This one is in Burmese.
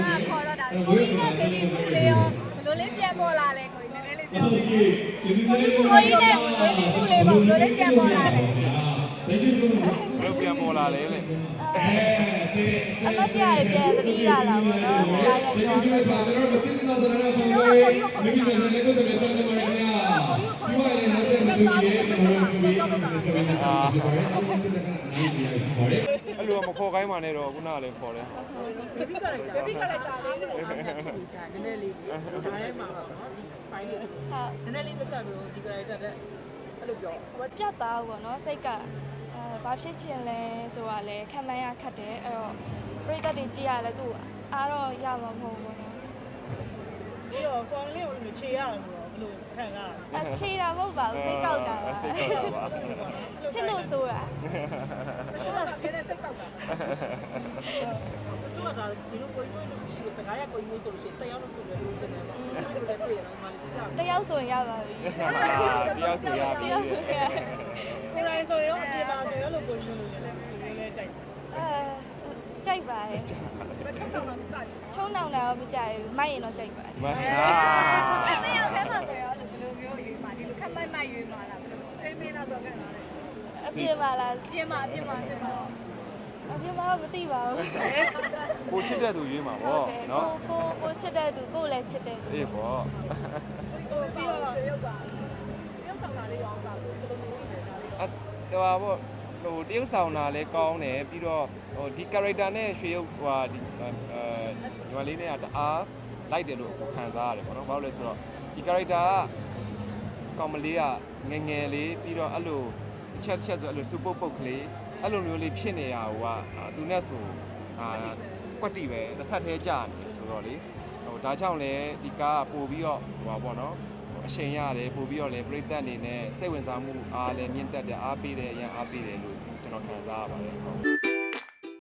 ဒါခေါ်တော့ဒါကိုကြီးနဲ့ဘေဘီပူလေးရောဘယ်လိုလေးပြန်ပေါ်လာလဲကိုကြီးနည်းနည်းလေးပြောပြကိုကြီးနဲ့ဘေဘီပူလေးပေါ့ဘယ်လိုလေးပြန်ပေါ်လာလဲဘယ်လိုပြန်ပေါ်လာလဲလေအမတ်တရရဲ့ပြန်သတိရလာပေါ့နော်ဒီကရဲ့ပြောကျွန်တော်ကိုကြီးကိုခေါ်တာမိမိလည်းလည်းကိုတယ်ကျွန်တော်လည်းဒီမှာလည်းနောက်တဲ့လူကြီးကျွန်တော်တို့ဒီလိုမျိုးပြောနေတာပါ အဲ့လိုမခေါ်ခိုင်းပါနဲ့တော့ခုနကလည်းခေါ်တယ်ဘေဘီကလည်းဘေဘီကလည်းတာလေးလို့ဂျာနည်းနည်းလေးဂျာရဲမှာပါနော်ဒီပိုင်းလေးဟာနည်းနည်းလေးပြတ်ပြတ်ပြီးဒီကလေးတက်တဲ့အဲ့လိုပြောပြတ်သားပေါ့နော်စိတ်ကအဲဘာဖြစ်ချင်လဲဆိုတာလဲခံမှန်းရခက်တယ်အဲ့တော့ပရိသတ်တွေကြည့်ရလဲသူ့အားတော့ရမှာမဟုတ်ဘူးနော်ပြီးတော့ကွန်လေးကိုလည်းခြေရတယ်ဆိုတော့ဘယ်လိုခံရလဲအချေတာမဟုတ်ပါဘူးစိတ်ကောက်တာပါစိတ်ကောက်တာပါချစ်လို့ဆိုတာဆို တာကလည်းစိတ်ကောက်တာဆိုတာဒီလိုကိုကြီးလို့ရှိရစကားရကိုကြီးလို့ဆိုလို့ရှိရင်ဆက်ရောက်လို့ဆိုလို့စနေပါဒီလိုလည်းတွေ့ရတော့မှလည်းကြောက်တယောက်ဆိုရင်ရပါပြီတယောက်ဆိုရတပြီယောက်ဆိုရင်ကိုယ်တိုင်ဆိုရောအပြင်မှာဆိုရောလို့ကိုကြီးလို့လည်းဒီလိုလည်းကြိုက်အဲကြိုက်ပါတယ်ချုံတော့ကြိုက်ချုံနောင်တာတော့မကြိုက်ဘူးမိုက်ရင်တော့ကြိုက်ပါတယ်မဟာနှစ်ယောက်ထဲမှာဆိုရောဘယ်လိုမျိုးရွေးမှာဒီလိုခက်မိုက်မိုက်ရွေးမှာလားဘယ်လိုချိန်မင်းလားဆိုတော့ခက်လာတယ်အပြစ်ပါလားပြင်မှာပြင်မှာဆိုတော့ အပြစ်ပါတော့မသိပါဘူးကိုချစ်တဲ့သူရွေးမှာဟုတ်ပေါ့တယ်နော်ကိုကိုကိုချစ်တဲ့သူကိုလည်းချစ်တဲ့သူအေးပေါ့ဟိုပြီးတော့ရွှေရုပ်ကရုပ်ဆောင်တာလေးရောအောင်တာဘယ်လိုမျိုးလဲဒါလေးအဟိုပါပေါ့ဟိုတရုပ်ဆောင်တာလည်းကောင်းတယ်ပြီးတော့ဟိုဒီ character နဲ့ရွှေရုပ်ဟိုဟာဒီအဲဒီမလေးနဲ့ကတအားလိုက်တယ်လို့ခံစားရတယ်ပေါ့နော်ဘာလို့လဲဆိုတော့ဒီ character ကကောင်မလေးကငယ်ငယ်လေးပြီးတော့အဲ့လိုတစ်ချက်တစ်ချက်ဆိုအဲ့လိုစူပုတ်ပုတ်ကလေး အဲ့လိုမျိုးလေးဖြစ်နေရဟိုကအာသူနဲ့ဆိုအာကွက်တီပဲတစ်ထပ်သေးကြာနေတယ်ဆိုတော့လေဟိုဒါကြောင့်လည်းဒီကားကပို့ပြီးတော့ဟိုပါပေါ့နော်အချိန်ရတယ်ပို့ပြီးတော့လည်းပြိသက်အနေနဲ့စိတ်ဝင်စားမှုအားလည်းမြင့်တက်တယ်အားပေးတယ်အရင်အားပေးတယ်လို့ကျွန်တော်ခံစားရပါတယ်ဟုတ်